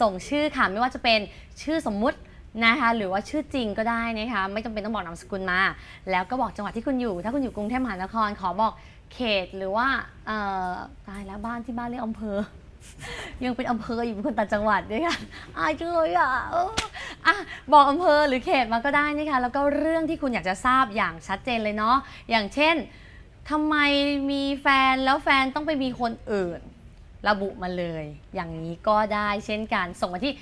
ส่งชื่อค่ะไม่ว่าจะเป็นชื่อสมมุตินะคะหรือว่าชื่อจริงก็ได้นะคะไม่จำเป็นต้องบอกนามสกุลมา แล้วก็บอกจังหวัดที่คุณอยู่ ถ้าคุณอยู่กรุงเทพมหานครขอบอกเขตหรือว่าตายแล้วบ้านที่บ้านเรียกอำเภอ ยังเป็นอำเภออยู่เป็นคนต่างจังหวัดด้วยค่ะอายจังเลยอะอะบอกอำเภอหรือเขตมาก็ได้นะคะแล้วก็เรื่องที่คุณอยากจะทราบอย่างชัดเจนเลยเนาะอย่างเช่นทำไมมีแฟนแล้วแฟนต้องไปมีคนอื่น ระบุมาเลย อย่างนี้ก็ได้เช่นกัน ส่งมาที่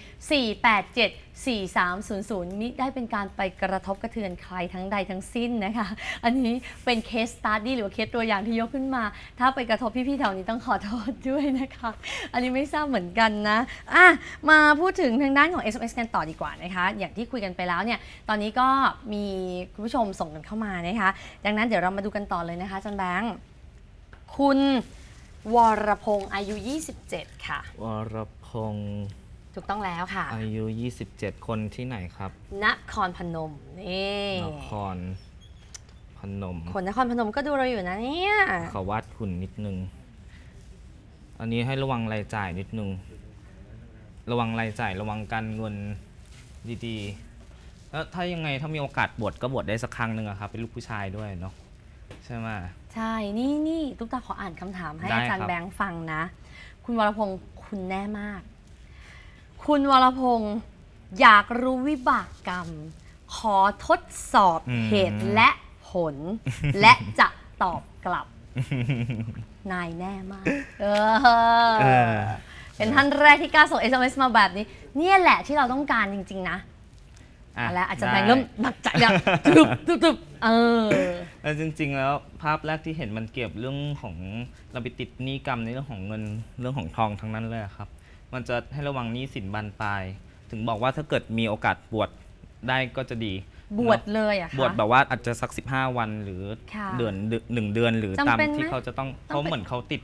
487-4300มิได้เป็นการไปกระทบกระเทือนใครทั้งใดทั้งสิ้นนะคะ อันนี้เป็นเคสตัดดี้หรือว่าเคสตัวอย่างที่ยกขึ้นมา ถ้าไปกระทบพี่ๆแถวนี้ต้องขอโทษด้วยนะคะ อันนี้ไม่ทราบเหมือนกันนะอะมาพูดถึงทางด้านของ SMS กันต่อดีกว่านะคะ อย่างที่คุยกันไปแล้วเนี่ย ตอนนี้ก็มีคุณผู้ชมส่งกันเข้ามานะคะ ดังนั้นเดี๋ยวเรามาดูกันต่อเลยนะคะจันแบงค์คุณ วรพงศ์อายุ 27 ค่ะ วรพงศ์ถูกต้องแล้วค่ะอายุ 27 คนที่ไหนครับ นครพนมนี่นครพนม คนนครพนมก็ดูเราอยู่นะเนี่ยขอวัดหุ่นนิดนึง อันนี้ให้ระวังรายจ่ายนิดนึง ระวังรายจ่ายระวังการเงินดีๆ แล้วถ้ายังไงถ้ามีโอกาสบวชก็บวชได้สักครั้งหนึ่งอะครับ เป็นลูกผู้ชายด้วยเนาะใช่ไหม ใช่ นี่นี่ตุ๊กตาขออ่านคำถามให้ได้อาจารครัย์บแบงค์ฟังนะ คุณวรพงศ์คุณแน่มาก คุณวรพงศ์อยากรู้วิบากกรรม ขอทดสอบเหตุและผล และจะตอบกลับ นายแน่มาก เออ เออ เป็นท่านแรกที่กล้าส่ง SMS มาแบบนี้ เนี่ยแหละที่เราต้องการจริง ๆ นะ อะแล้วอาจารย์แบได้งค์เริ่มหนักใจแล้วตึบตึบตึบเออแล้วจริง ๆ แล้วภาพแรกที่เห็นมันเกี่ยวกับเรื่องของเราไปติดหนี้กรรมในเรื่องของเงินเรื่องของทองทั้งนั้นเลยอะครับ มันจะให้ระวังหนี้สินบานปลาย ถึงบอกว่าถ้าเกิดมีโอกาสบวชได้ก็จะดีบวชเนอะเลยอะคะ บวชแบบว่าอาจจะสัก 15 วันหรือค่ะเดือนหนึ่งเดือนหรือจำตามเป็นไหมที่เขาจะต้องต้องเขาเป็นเหมือนเขาติด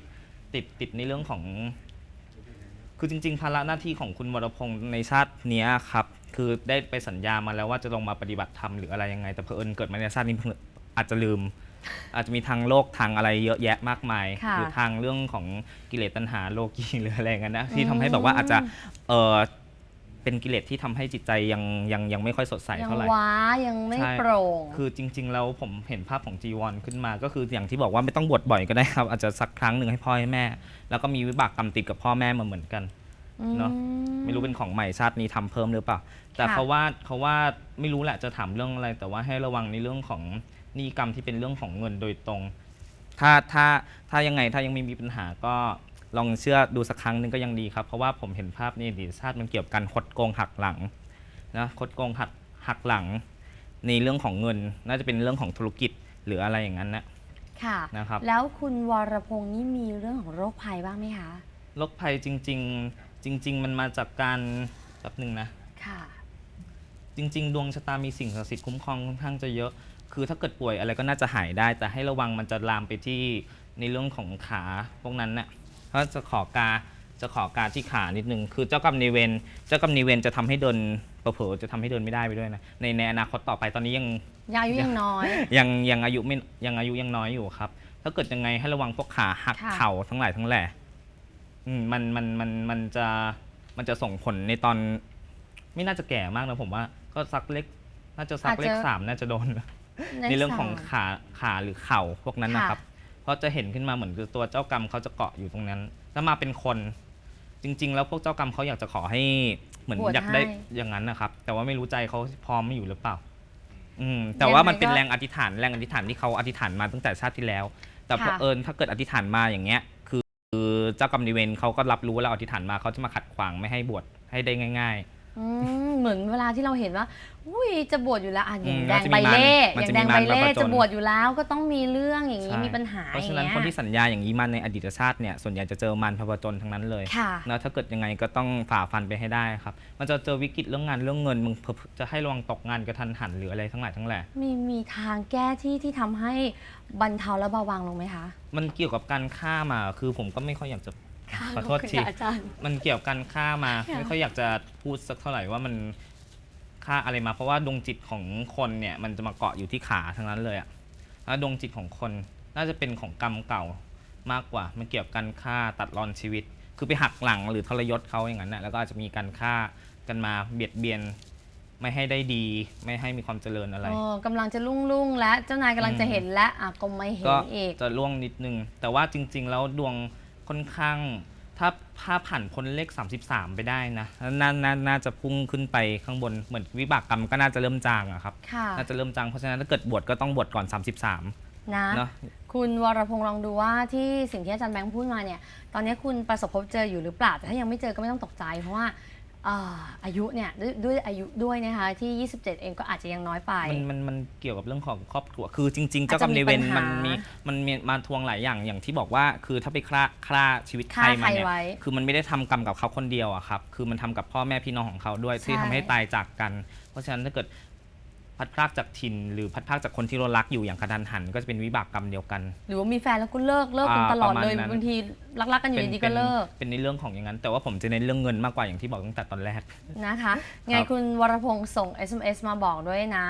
ติดติดในเรื่องของ คือจริง ๆ ภาระหน้าที่ของคุณวรพงศ์ในชาติเนี้ยครับ คือได้ไปสัญญามาแล้วว่าจะลงมาปฏิบัติธรรมหรืออะไรยังไง แต่เผอิญเกิดมาในชาตินี้เพิ่งอาจจะลืม อาจจะมีทางโลกทางอะไรเยอะแยะมากมายค่ะ หรือทางเรื่องของกิเลสตัณหาโลกีหรืออะไรอย่างนั้นนะที่ทำให้แบบว่าอาจจะเออ เป็นกิเลสที่ทำให้จิตใจยังยังยังไม่ค่อยสดใสยังเท่าไหร่ ว้ายังไม่ใช่ โปร่ง คือจริง ๆ แล้วผมเห็นภาพของจีวรขึ้นมา ก็คืออย่างที่บอกว่าไม่ต้องบวชบ่อยก็ได้ครับ อาจจะสักครั้งหนึ่งให้พ่อให้แม่ แล้วก็มีวิบากกรรมติดกับพ่อแม่มาเหมือนกัน เนอะ ไม่รู้เป็นของใหม่ชาตินี้ทำเพิ่มหรือเปล่า แต่ค่ะ เขาว่าเขาว่าไม่รู้แหละจะถามเรื่องอะไร แต่ว่าให้ระวังในเรื่องของหนี้กรรมที่เป็นเรื่องของเงินโดยตรง ถ้าถ้าถ้ายังไงถ้ายังไม่มีปัญหาก็ ลองเชื่อดูสักครั้งหนึ่งก็ยังดีครับ เพราะว่าผมเห็นภาพในอดีตชาติมันเกี่ยวกับการคดโกงหักหลังนะคดโกงหักหักหลัง ในเรื่องของเงิน น่าจะเป็นเรื่องของธุรกิจหรืออะไรอย่างนั้นนะค่ะนะครับ แล้วคุณวรพงศ์นี่มีเรื่องของโรคภัยบ้างไหมคะโรคภัยจริง ๆ จริง ๆ มันมาจากการแป๊บหนึ่งนะค่ะ จริง ๆ ดวงชะตามีสิ่งศักดิ์สิทธิ์คุ้มครองค่อนข้างจะเยอะ คือถ้าเกิดป่วยอะไรก็น่าจะหายได้ แต่ให้ระวังมันจะลามไปที่ในเรื่องของขาพวกนั้นน่ะเพราะจะขอกาจะขอกาที่ขานิดนึง คือเจ้ากรรมนายเวรเจ้ากรรมนายเวรจะทำให้เดินเผลอๆจะทำให้เดินไม่ได้ไปด้วยนะในในอนาคตต่อไปตอนนี้ยังยังอายุยังน้อย ยังยังอายุไม่ยังอายุยังน้อยอยู่ครับ ถ้าเกิดยังไงให้ระวังพวกขาหักค่ะ เข่าทั้งหลายทั้งแหล่อืมมันมันมันมันจะมันจะส่งผลในตอน ไม่น่าจะแก่มากนะผมว่า ก็สักเล็ก น่าจะสักอาจจะเลขสามน่าจะโดน ในเรื่องของสามขาขาหรือเข่าพวกนั้นค่ะนะครับ เพราะจะเห็นขึ้นมาเหมือนคือตัวเจ้ากรรมเขาจะเกาะอยู่ตรงนั้นแล้วมาเป็นคน จริง ๆ แล้วพวกเจ้ากรรมเขาอยากจะขอให้เหมือนบวชอยากได้ให้ อย่างนั้นนะครับ แต่ว่าไม่รู้ใจเขาพร้อมไม่อยู่หรือเปล่า อืม แต่ว่ามันเป็นยังไงก็แรงอธิษฐานแรงอธิษฐานที่เขาอธิษฐานมาตั้งแต่ชาติที่แล้ว แต่ค่ะ เผอิญถ้าเกิดอธิษฐานมาอย่างเงี้ย คือคือเจ้ากรรมนายเวรเขาก็รับรู้แล้วอธิษฐานมาเขาจะมาขัดขวางไม่ให้บวชให้ได้ง่าย ๆ อืมเหมือนเวลาที่เราเห็นว่า อุ้ยจะบวชอยู่แล้วอะอย่างอืมแดงมันจะมีใบเล่มันอย่างจะแดมีงใบเล่มารพจน จะบวชอยู่แล้วก็ต้องมีเรื่องอย่างนี้ใช่มีปัญหาเพราะอฉะย่างนั้นเงี้ยคนที่สัญญาอย่างนี้มาในอดีตชาติเนี่ยส่วนใหญ่จะเจอมารพบจนทั้งนั้นเลย ค่ะนะถ้าเกิดยังไงก็ต้องฝ่าฟันไปให้ได้ครับ มันจะเจอวิกฤตเรื่องงานเรื่องเงินมึงเผลอๆจะให้ระวังตกงานกระทันหันหรืออะไรทั้งหลายทั้งแหล่ มีมีทางแก้ที่ที่ทำให้บรรเทาและเบาบางลงไหมคะ มันเกี่ยวกับการฆ่ามา คือผมก็ไม่ค่อยอยากจะ ค่ะขอโทษขบคุณทีค่ะอาจารย์ มันเกี่ยวกับการฆ่ามา ค่ะ ไม่ค่อยอยากจะพูดสักเท่าไหร่ว่ามันฆ่าอะไรมา เพราะว่าดวงจิตของคนเนี่ย มันจะมาเกาะอยู่ที่ขาทั้งนั้นเลยอะแล้วดวงจิตของคนน่าจะเป็นของกรรมเก่ามากกว่า มันเกี่ยวกับการฆ่าตัดรอนชีวิต คือไปหักหลังหรือทรยศเขาอย่างนั้นนะแล้วก็อาจจะมีการฆ่ากันมาเบียดเบียน ไม่ให้ได้ดี ไม่ให้มีความเจริญอะไรเออกำลังจะรุ่งรุ่งๆและเจ้านายกำลังจะเห็นและอะก็ไม่เห็ก็นอีก จะล่วงนิดนึง แต่ว่าจริง ๆ แล้วดวงค่อนข้าง ถ้าถ้าผ่านพ้นเลข 33 ไปได้นะนานาน่าจะพุ่งขึ้นไปข้างบนเหมือนวิบากกรรมก็น่าจะเริ่มจางอะครับ ค่ะน่าจะเริ่มจางเพราะฉะนั้นถ้าเกิดบวชก็ต้องบวชก่อน 33นะเนาะคุณวรพงษ์ลองดูว่าที่สิ่งที่อาจารย์แบงค์พูดมาเนี่ย ตอนนี้คุณประสบพบเจออยู่หรือเปล่าแต่ถ้ายังไม่เจอก็ไม่ต้องตกใจเพราะว่าเอ่ออายุเนี่ยด้วยด้วยอายุด้วยนะคะที่ 27 เองก็อาจจะยังน้อยไป มันมันมันเกี่ยวกับเรื่องของครอบครัว คือจริงๆอาจเจ้ากรจะรมมีนายเวรปัญหามัมันมีมันมีมาทวงหลายอย่างอย่างที่บอกว่าคือถ้าไปฆ่าฆ่าชีวิตใครฆ่ามาใครเนี่ยไว้คือมันไม่ได้ทำกรรมกับเขาคนเดียวอะครับคือมันทำกับพ่อแม่พี่น้องของเขาด้วยที่ใช่ ทำให้ตายจากกัน เพราะฉะนั้นถ้าเกิด พัดพรากจากถิ่นหรือพัดพรากจากคนที่เรารักอยู่อย่างกระทันหัน ก็จะเป็นวิบากกรรมเดียวกัน หรือว่ามีแฟนแล้วก็เลิกเลิกกันอ่าตลอดประมาณเลยนั้นบางทีรักๆกันอยู่ดีๆก็เลิก เป็นในเรื่องของอย่างนั้น แต่ว่าผมจะเน้นเรื่องเงินมากกว่าอย่างที่บอกตั้งแต่ตอนแรกนะคะไงคุณวรพงษ์ส่ง SMS มาบอกด้วยนะ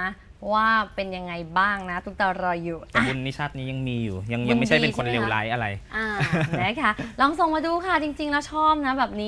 ว่าเป็นยังไงบ้างนะตุ๊กตารออยู่แต่อะบุญนิชาตินี้ยังมีอยู่ ยังบุญยังไม่ใช่เป็นดีคนใช่ไหมเลวคะร้ายอะไรอ่านะคะลองส่งมาดูค่ะจริง ๆ แล้วชอบนะแบบนี้